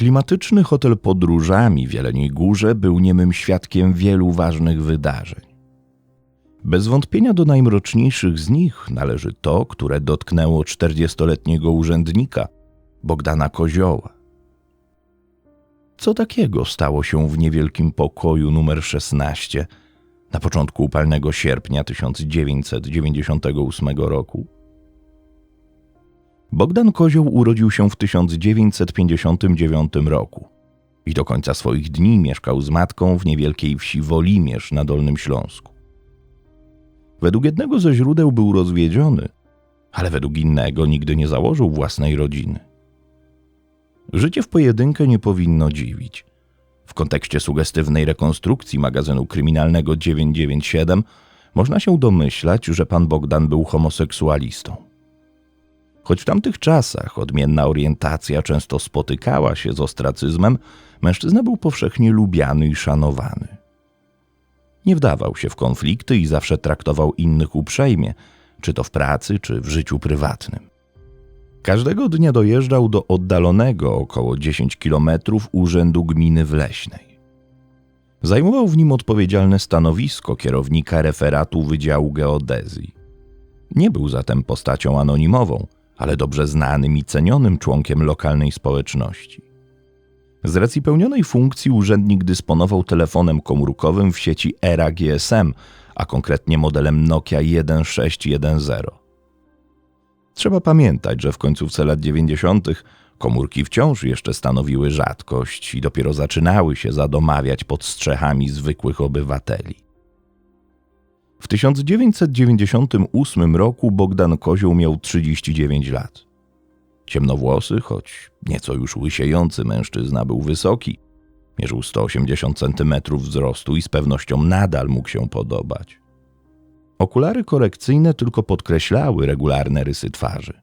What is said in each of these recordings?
Klimatyczny hotel podróżami w Jeleniej Górze był niemym świadkiem wielu ważnych wydarzeń. Bez wątpienia do najmroczniejszych z nich należy to, które dotknęło 40-letniego urzędnika Bogdana Kozioła. Co takiego stało się w niewielkim pokoju numer 16 na początku upalnego sierpnia 1998 roku? Bogdan Kozioł urodził się w 1959 roku i do końca swoich dni mieszkał z matką w niewielkiej wsi Wolimierz na Dolnym Śląsku. Według jednego ze źródeł był rozwiedziony, ale według innego nigdy nie założył własnej rodziny. Życie w pojedynkę nie powinno dziwić. W kontekście sugestywnej rekonstrukcji magazynu kryminalnego 997 można się domyślać, że pan Bogdan był homoseksualistą. Choć w tamtych czasach odmienna orientacja często spotykała się z ostracyzmem, mężczyzna był powszechnie lubiany i szanowany. Nie wdawał się w konflikty i zawsze traktował innych uprzejmie, czy to w pracy, czy w życiu prywatnym. Każdego dnia dojeżdżał do oddalonego około 10 kilometrów urzędu gminy Wleśnej. Zajmował w nim odpowiedzialne stanowisko kierownika referatu Wydziału Geodezji. Nie był zatem postacią anonimową, ale dobrze znanym i cenionym członkiem lokalnej społeczności. Z racji pełnionej funkcji urzędnik dysponował telefonem komórkowym w sieci ERA GSM, a konkretnie modelem Nokia 1610. Trzeba pamiętać, że w końcówce lat 90. komórki wciąż jeszcze stanowiły rzadkość i dopiero zaczynały się zadomawiać pod strzechami zwykłych obywateli. W 1998 roku Bogdan Kozioł miał 39 lat. Ciemnowłosy, choć nieco już łysiejący mężczyzna był wysoki, mierzył 180 cm wzrostu i z pewnością nadal mógł się podobać. Okulary korekcyjne tylko podkreślały regularne rysy twarzy.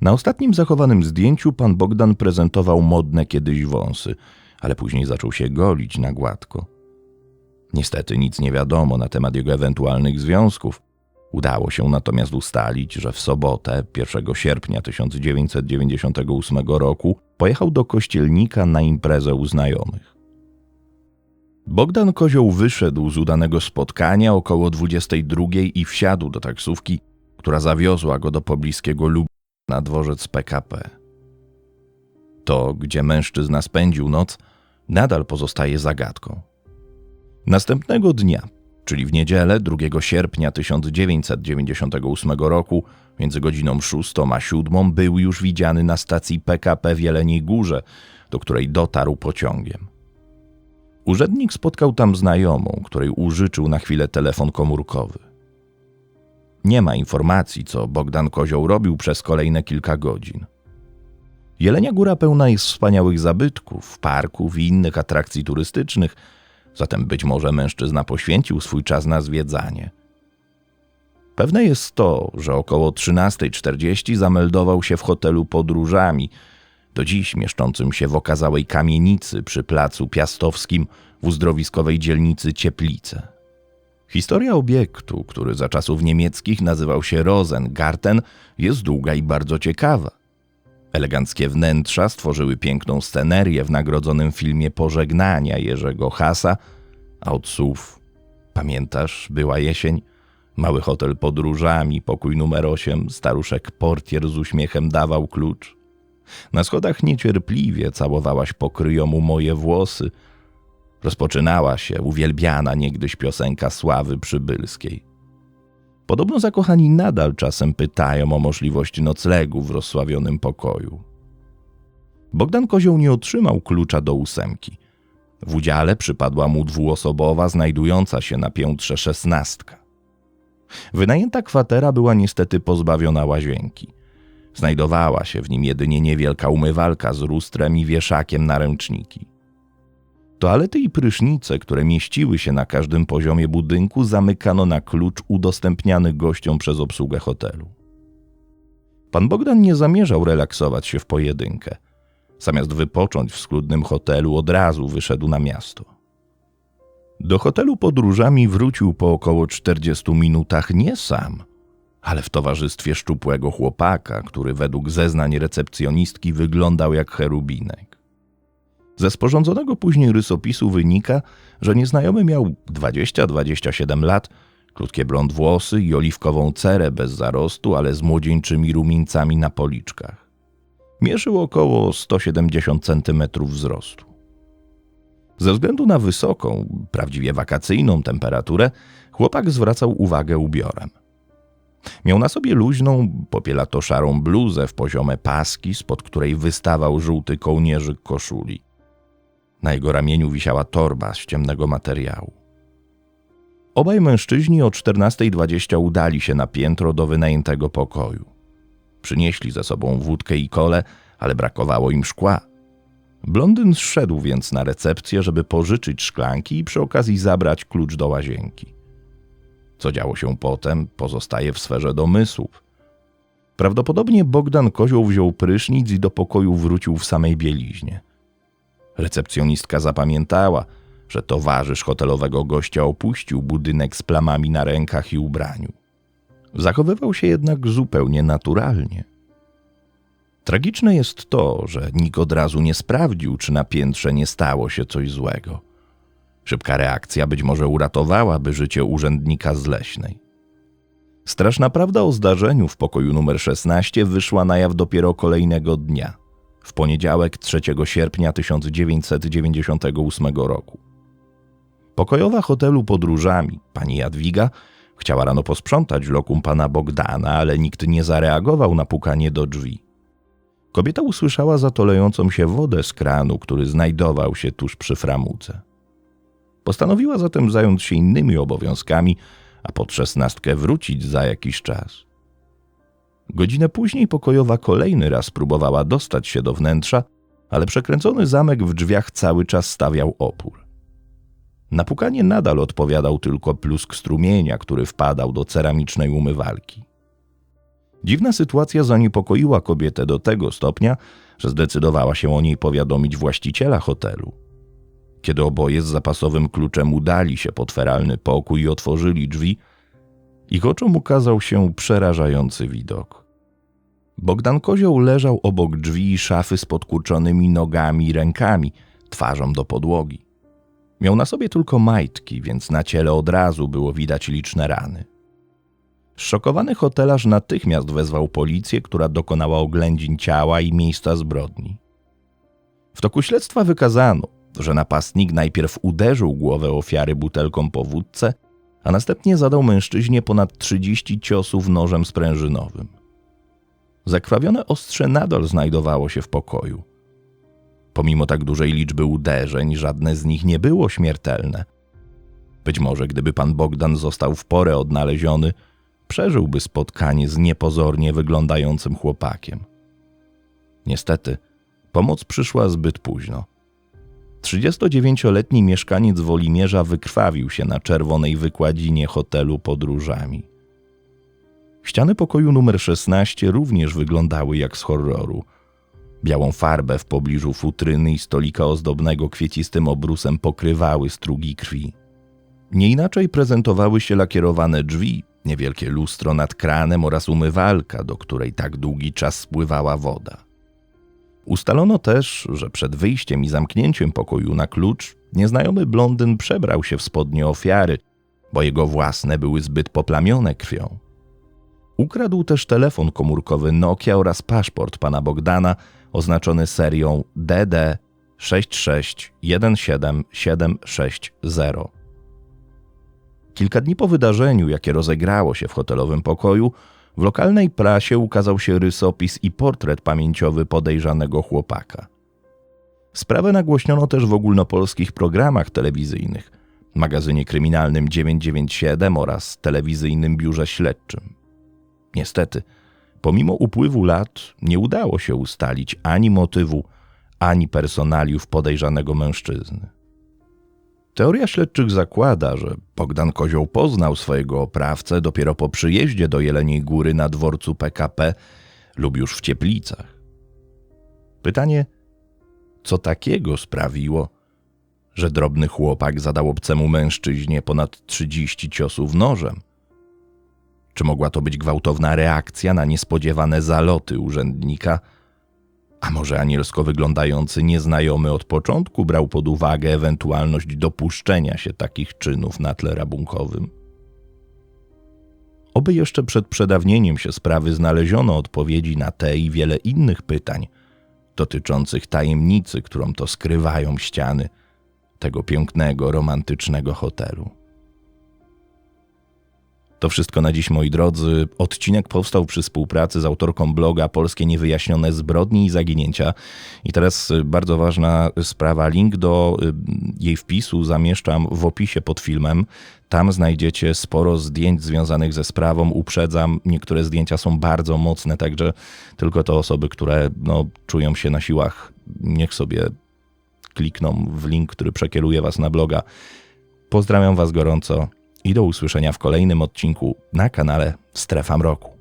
Na ostatnim zachowanym zdjęciu pan Bogdan prezentował modne kiedyś wąsy, ale później zaczął się golić na gładko. Niestety nic nie wiadomo na temat jego ewentualnych związków. Udało się natomiast ustalić, że w sobotę, 1 sierpnia 1998 roku, pojechał do kościelnika na imprezę u znajomych. Bogdan Kozioł wyszedł z udanego spotkania około 22 i wsiadł do taksówki, która zawiozła go do pobliskiego lub na dworzec PKP. To, gdzie mężczyzna spędził noc, nadal pozostaje zagadką. Następnego dnia, czyli w niedzielę 2 sierpnia 1998 roku, między godziną 6 a 7 był już widziany na stacji PKP w Jeleniej Górze, do której dotarł pociągiem. Urzędnik spotkał tam znajomą, której użyczył na chwilę telefon komórkowy. Nie ma informacji, co Bogdan Kozioł robił przez kolejne kilka godzin. Jelenia Góra pełna jest wspaniałych zabytków, parków i innych atrakcji turystycznych – zatem być może mężczyzna poświęcił swój czas na zwiedzanie. Pewne jest to, że około 13.40 zameldował się w hotelu podróżami, do dziś mieszczącym się w okazałej kamienicy przy placu Piastowskim w uzdrowiskowej dzielnicy Cieplice. Historia obiektu, który za czasów niemieckich nazywał się Rosengarten, jest długa i bardzo ciekawa. Eleganckie wnętrza stworzyły piękną scenerię w nagrodzonym filmie Pożegnania Jerzego Hasa, a od słów Pamiętasz, była jesień? Mały hotel podróżami, pokój numer 8, staruszek portier z uśmiechem dawał klucz. Na schodach niecierpliwie całowałaś pokryjomu moje włosy. Rozpoczynała się uwielbiana niegdyś piosenka sławy przybylskiej. Podobno zakochani nadal czasem pytają o możliwość noclegu w rozsławionym pokoju. Bogdan Kozioł nie otrzymał klucza do ósemki. W udziale przypadła mu dwuosobowa, znajdująca się na piętrze szesnastka. Wynajęta kwatera była niestety pozbawiona łazienki. Znajdowała się w nim jedynie niewielka umywalka z lustrem i wieszakiem na ręczniki. Toalety i prysznice, które mieściły się na każdym poziomie budynku, zamykano na klucz udostępniany gościom przez obsługę hotelu. Pan Bogdan nie zamierzał relaksować się w pojedynkę. Zamiast wypocząć w schludnym hotelu, od razu wyszedł na miasto. Do hotelu podróżami wrócił po około 40 minutach nie sam, ale w towarzystwie szczupłego chłopaka, który według zeznań recepcjonistki wyglądał jak cherubinek. Ze sporządzonego później rysopisu wynika, że nieznajomy miał 20-27 lat, krótkie blond włosy i oliwkową cerę bez zarostu, ale z młodzieńczymi rumieńcami na policzkach. Mierzył około 170 cm wzrostu. Ze względu na wysoką, prawdziwie wakacyjną temperaturę, chłopak zwracał uwagę ubiorem. Miał na sobie luźną, popielato-szarą bluzę w poziome paski, spod której wystawał żółty kołnierzyk koszuli. Na jego ramieniu wisiała torba z ciemnego materiału. Obaj mężczyźni o 14.20 udali się na piętro do wynajętego pokoju. Przynieśli ze sobą wódkę i kole, ale brakowało im szkła. Blondyn zszedł więc na recepcję, żeby pożyczyć szklanki i przy okazji zabrać klucz do łazienki. Co działo się potem, pozostaje w sferze domysłów. Prawdopodobnie Bogdan Kozioł wziął prysznic i do pokoju wrócił w samej bieliźnie. Recepcjonistka zapamiętała, że towarzysz hotelowego gościa opuścił budynek z plamami na rękach i ubraniu. Zachowywał się jednak zupełnie naturalnie. Tragiczne jest to, że nikt od razu nie sprawdził, czy na piętrze nie stało się coś złego. Szybka reakcja być może uratowałaby życie urzędnika z leśnej. Straszna prawda o zdarzeniu w pokoju numer 16 wyszła na jaw dopiero kolejnego dnia, w poniedziałek 3 sierpnia 1998 roku. Pokojowa hotelu podróżami, pani Jadwiga, chciała rano posprzątać lokum pana Bogdana, ale nikt nie zareagował na pukanie do drzwi. Kobieta usłyszała zatolejącą się wodę z kranu, który znajdował się tuż przy framudze. Postanowiła zatem zająć się innymi obowiązkami, a pod szesnastkę wrócić za jakiś czas. Godzinę później pokojowa kolejny raz próbowała dostać się do wnętrza, ale przekręcony zamek w drzwiach cały czas stawiał opór. Na pukanie nadal odpowiadał tylko plusk strumienia, który wpadał do ceramicznej umywalki. Dziwna sytuacja zaniepokoiła kobietę do tego stopnia, że zdecydowała się o niej powiadomić właściciela hotelu. Kiedy oboje z zapasowym kluczem udali się pod feralny pokój i otworzyli drzwi, ich oczom ukazał się przerażający widok. Bogdan Kozioł leżał obok drzwi i szafy z podkurczonymi nogami i rękami, twarzą do podłogi. Miał na sobie tylko majtki, więc na ciele od razu było widać liczne rany. Szokowany hotelarz natychmiast wezwał policję, która dokonała oględzin ciała i miejsca zbrodni. W toku śledztwa wykazano, że napastnik najpierw uderzył głowę ofiary butelką po wódce, a następnie zadał mężczyźnie ponad 30 ciosów nożem sprężynowym. Zakrwawione ostrze nadal znajdowało się w pokoju. Pomimo tak dużej liczby uderzeń, żadne z nich nie było śmiertelne. Być może gdyby pan Bogdan został w porę odnaleziony, przeżyłby spotkanie z niepozornie wyglądającym chłopakiem. Niestety, pomoc przyszła zbyt późno. 39-letni mieszkaniec Wolimierza wykrwawił się na czerwonej wykładzinie hotelu podróżami. Ściany pokoju numer 16 również wyglądały jak z horroru. Białą farbę w pobliżu futryny i stolika ozdobnego kwiecistym obrusem pokrywały strugi krwi. Nie inaczej prezentowały się lakierowane drzwi, niewielkie lustro nad kranem oraz umywalka, do której tak długi czas spływała woda. Ustalono też, że przed wyjściem i zamknięciem pokoju na klucz nieznajomy blondyn przebrał się w spodnie ofiary, bo jego własne były zbyt poplamione krwią. Ukradł też telefon komórkowy Nokia oraz paszport pana Bogdana oznaczony serią DD 6617760. Kilka dni po wydarzeniu, jakie rozegrało się w hotelowym pokoju, w lokalnej prasie ukazał się rysopis i portret pamięciowy podejrzanego chłopaka. Sprawę nagłośniono też w ogólnopolskich programach telewizyjnych, magazynie kryminalnym 997 oraz telewizyjnym biurze śledczym. Niestety, pomimo upływu lat nie udało się ustalić ani motywu, ani personaliów podejrzanego mężczyzny. Teoria śledczych zakłada, że Bogdan Kozioł poznał swojego oprawcę dopiero po przyjeździe do Jeleniej Góry na dworcu PKP lub już w Cieplicach. Pytanie, co takiego sprawiło, że drobny chłopak zadał obcemu mężczyźnie ponad 30 ciosów nożem? Czy mogła to być gwałtowna reakcja na niespodziewane zaloty urzędnika? A może anielsko wyglądający nieznajomy od początku brał pod uwagę ewentualność dopuszczenia się takich czynów na tle rabunkowym? Oby jeszcze przed przedawnieniem się sprawy znaleziono odpowiedzi na te i wiele innych pytań dotyczących tajemnicy, którą to skrywają ściany tego pięknego, romantycznego hotelu. To wszystko na dziś, moi drodzy. Odcinek powstał przy współpracy z autorką bloga Polskie Niewyjaśnione Zbrodni i Zaginięcia. I teraz y, bardzo ważna sprawa. Link do y, jej wpisu zamieszczam w opisie pod filmem. Tam znajdziecie sporo zdjęć związanych ze sprawą. Uprzedzam, niektóre zdjęcia są bardzo mocne, także tylko te osoby, które no, czują się na siłach, niech sobie klikną w link, który przekieruje Was na bloga. Pozdrawiam Was gorąco i do usłyszenia w kolejnym odcinku na kanale Strefa Mroku.